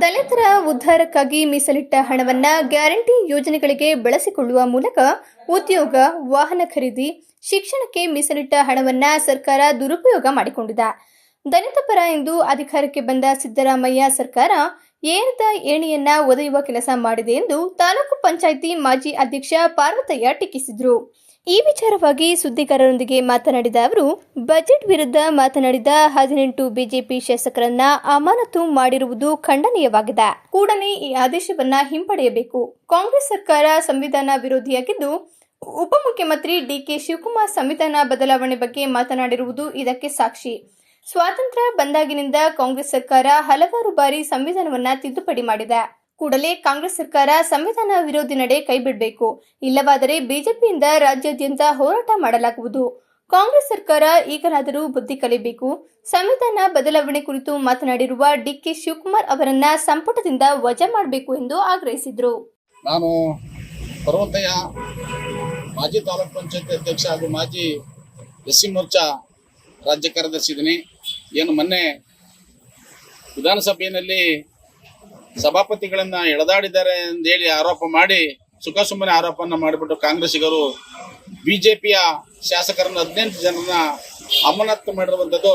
ದಲಿತರ ಉದ್ಧಾರಕ್ಕಾಗಿ ಮೀಸಲಿಟ್ಟ ಹಣವನ್ನ ಗ್ಯಾರಂಟಿ ಯೋಜನೆಗಳಿಗೆ ಬಳಸಿಕೊಳ್ಳುವ ಮೂಲಕ ಉದ್ಯೋಗ, ವಾಹನ ಖರೀದಿ, ಶಿಕ್ಷಣಕ್ಕೆ ಮೀಸಲಿಟ್ಟ ಹಣವನ್ನ ಸರ್ಕಾರ ದುರುಪಯೋಗ ಮಾಡಿಕೊಂಡಿದೆ. ದಲಿತ ಪರ ಎಂದು ಅಧಿಕಾರಕ್ಕೆ ಬಂದ ಸಿದ್ದರಾಮಯ್ಯ ಸರ್ಕಾರ ಏರಿದ ಏಣಿಯನ್ನ ಒದೆಯುವ ಕೆಲಸ ಮಾಡಿದೆ ಎಂದು ತಾಲೂಕು ಪಂಚಾಯಿತಿ ಮಾಜಿ ಅಧ್ಯಕ್ಷ ಪಾರ್ವತಯ್ಯ ಟೀಕಿಸಿದರು. ಈ ವಿಚಾರವಾಗಿ ಸುದ್ದಿಗಾರರೊಂದಿಗೆ ಮಾತನಾಡಿದ ಅವರು, ಬಜೆಟ್ ವಿರುದ್ಧ ಮಾತನಾಡಿದ ಹದಿನೆಂಟು ಬಿಜೆಪಿ ಶಾಸಕರನ್ನ ಅಮಾನತು ಮಾಡಿರುವುದು ಖಂಡನೀಯವಾಗಿದೆ. ಕೂಡಲೇ ಈ ಆದೇಶವನ್ನ ಹಿಂಪಡೆಯಬೇಕು. ಕಾಂಗ್ರೆಸ್ ಸರ್ಕಾರ ಸಂವಿಧಾನ ವಿರೋಧಿಯಾಗಿದ್ದು, ಉಪಮುಖ್ಯಮಂತ್ರಿ ಡಿಕೆ ಶಿವಕುಮಾರ್ ಸಂವಿಧಾನ ಬದಲಾವಣೆ ಬಗ್ಗೆ ಮಾತನಾಡಿರುವುದು ಇದಕ್ಕೆ ಸಾಕ್ಷಿ. ಸ್ವಾತಂತ್ರ್ಯ ಬಂದಾಗಿನಿಂದ ಕಾಂಗ್ರೆಸ್ ಸರ್ಕಾರ ಹಲವಾರು ಬಾರಿ ಸಂವಿಧಾನವನ್ನ ತಿದ್ದುಪಡಿ ಮಾಡಿದೆ. ಕೂಡಲೇ ಕಾಂಗ್ರೆಸ್ ಸರ್ಕಾರ ಸಂವಿಧಾನ ವಿರೋಧಿ ನಡೆ ಕೈಬಿಡಬೇಕು. ಇಲ್ಲವಾದರೆ ಬಿಜೆಪಿಯಿಂದ ರಾಜ್ಯಾದ್ಯಂತ ಹೋರಾಟ ಮಾಡಲಾಗುವುದು. ಕಾಂಗ್ರೆಸ್ ಸರ್ಕಾರ ಈಗಲಾದರೂ ಬುದ್ಧಿ ಕಲಿಬೇಕು. ಸಂವಿಧಾನ ಬದಲಾವಣೆ ಕುರಿತು ಮಾತನಾಡಿರುವ ಡಿಕೆ ಶಿವಕುಮಾರ್ ಅವರನ್ನ ಸಂಪುಟದಿಂದ ವಜಾ ಮಾಡಬೇಕು ಎಂದು ಆಗ್ರಹಿಸಿದರು. ನಾನು ಪರ್ವತಯ್ಯ ಮಾಜಿ ತಾಲೂಕ್ ಪಂಚಾಯತ್ ಅಧ್ಯಕ್ಷ ಹಾಗೂ ಮಾಜಿ ಎಸ್ಸಿ ಮೋರ್ಚಾ ರಾಜ್ಯ ಕಾರ್ಯದರ್ಶಿ ಇದ್ದೀನಿ. ಏನು ಮೊನ್ನೆ ವಿಧಾನಸಭೆಯಲ್ಲಿ ಸಭಾಪತಿಗಳನ್ನ ಎಳೆದಾಡಿದ್ದಾರೆ ಅಂತ ಹೇಳಿ ಆರೋಪ ಮಾಡಿ ಸುಖ ಸುಮ್ಮನೆ ಆರೋಪನ ಮಾಡಿಬಿಟ್ಟು ಕಾಂಗ್ರೆಸ್ಸಿಗರು ಬಿಜೆಪಿಯ ಶಾಸಕರನ್ನ ಹದಿನೆಂಟು ಜನರನ್ನ ಅಮಾನತು ಮಾಡಿರುವಂಥದ್ದು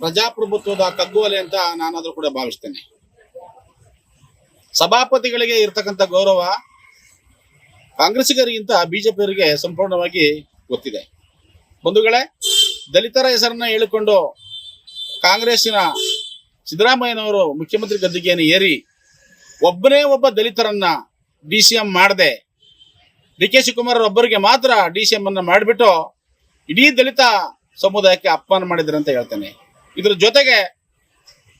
ಪ್ರಜಾಪ್ರಭುತ್ವದ ಕಗ್ಗುವಲೆ ಅಂತ ನಾನಾದ್ರೂ ಕೂಡ ಭಾವಿಸ್ತೇನೆ. ಸಭಾಪತಿಗಳಿಗೆ ಇರ್ತಕ್ಕಂಥ ಗೌರವ ಕಾಂಗ್ರೆಸ್ಸಿಗರಿಗಿಂತ ಬಿಜೆಪಿಯವರಿಗೆ ಸಂಪೂರ್ಣವಾಗಿ ಗೊತ್ತಿದೆ. ಬಂಧುಗಳೇ, ದಲಿತರ ಹೆಸರನ್ನ ಹೇಳಿಕೊಂಡು ಕಾಂಗ್ರೆಸ್ಸಿನ ಸಿದ್ದರಾಮಯ್ಯನವರು ಮುಖ್ಯಮಂತ್ರಿ ಗದ್ದಿಗೆಯನ್ನು ಏರಿ ಒಬ್ಬನೇ ಒಬ್ಬ ದಲಿತರನ್ನ ಡಿ ಸಿ ಎಂ ಮಾಡದೆ. ಡಿ ಕೆ ಶಿವಕುಮಾರ್ ಒಬ್ಬರಿಗೆ ಮಾತ್ರ ಡಿ ಸಿ ಎಂ ಅನ್ನ ಮಾಡಿಬಿಟ್ಟು ಇಡೀ ದಲಿತ ಸಮುದಾಯಕ್ಕೆ ಅಪಮಾನ ಮಾಡಿದ್ರು ಅಂತ ಹೇಳ್ತೇನೆ. ಇದ್ರ ಜೊತೆಗೆ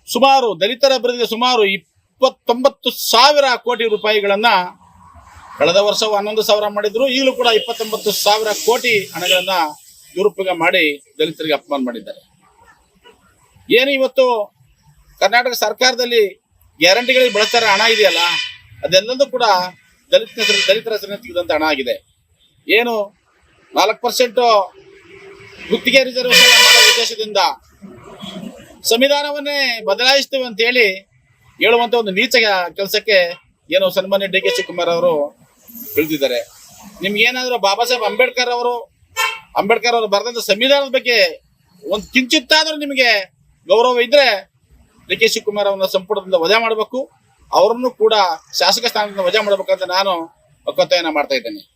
ಸುಮಾರು ದಲಿತರ ಅಭಿವೃದ್ಧಿಗೆ ಸುಮಾರು ಇಪ್ಪತ್ತೊಂಬತ್ತು ಸಾವಿರ ಕೋಟಿ ರೂಪಾಯಿಗಳನ್ನ ಕಳೆದ ವರ್ಷ ಹನ್ನೊಂದು ಸಾವಿರ ಮಾಡಿದ್ರು, ಈಗಲೂ ಕೂಡ ಇಪ್ಪತ್ತೊಂಬತ್ತು ಸಾವಿರ ಕೋಟಿ ಹಣಗಳನ್ನ ದುರುಪಯೋಗ ಮಾಡಿ ದಲಿತರಿಗೆ ಅಪಮಾನ ಮಾಡಿದ್ದಾರೆ. ಏನು ಇವತ್ತು ಕರ್ನಾಟಕ ಸರ್ಕಾರದಲ್ಲಿ ಗ್ಯಾರಂಟಿಗಳಿಗೆ ಬಳಸ್ತಾರೆ ಹಣ ಇದೆಯಲ್ಲ ಅದೆಲ್ಲದೂ ಕೂಡ ದಲಿತ ದಲಿತರ ಹೆಸರಿನ ತೆಗೆದಂತ ಹಣ ಆಗಿದೆ. ಏನು, ನಾಲ್ಕು ಪರ್ಸೆಂಟ್ ಗುತ್ತಿಗೆ ರಿಸರ್ವೇಶನ್ ಮಾಡೋ ಉದ್ದೇಶದಿಂದ ಸಂವಿಧಾನವನ್ನೇ ಬದಲಾಯಿಸ್ತೇವೆ ಅಂತ ಹೇಳಿ ಹೇಳುವಂತ ಒಂದು ನೀಚ ಕೆಲಸಕ್ಕೆ ಏನು ಸನ್ಮಾನ್ಯ ಡಿ ಕೆ ಶಿವಕುಮಾರ್ ಅವರು ತಿಳಿದಿದ್ದಾರೆ. ನಿಮ್ಗೆ ಏನಾದ್ರು ಬಾಬಾ ಸಾಹೇಬ್ ಅಂಬೇಡ್ಕರ್ ಅವರು ಅಂಬೇಡ್ಕರ್ ಅವರು ಬರೆದಂತ ಸಂವಿಧಾನದ ಬಗ್ಗೆ ಒಂದು ಕಿಂಚಿತ್ತಾದ್ರೂ ನಿಮಗೆ ಗೌರವ ಇದ್ರೆ ಡಿ ಕೆ ಶಿವಕುಮಾರ್ ಅವರನ್ನ ಸಂಪುಟದಿಂದ ವಜಾ ಮಾಡಬೇಕು. ಅವರನ್ನು ಕೂಡ ಶಾಸಕ ಸ್ಥಾನದಿಂದ ವಜಾ ಮಾಡಬೇಕಂತ ನಾನು ಒಕ್ಕತ್ತಾಯನ ಮಾಡ್ತಾ ಇದ್ದೇನೆ.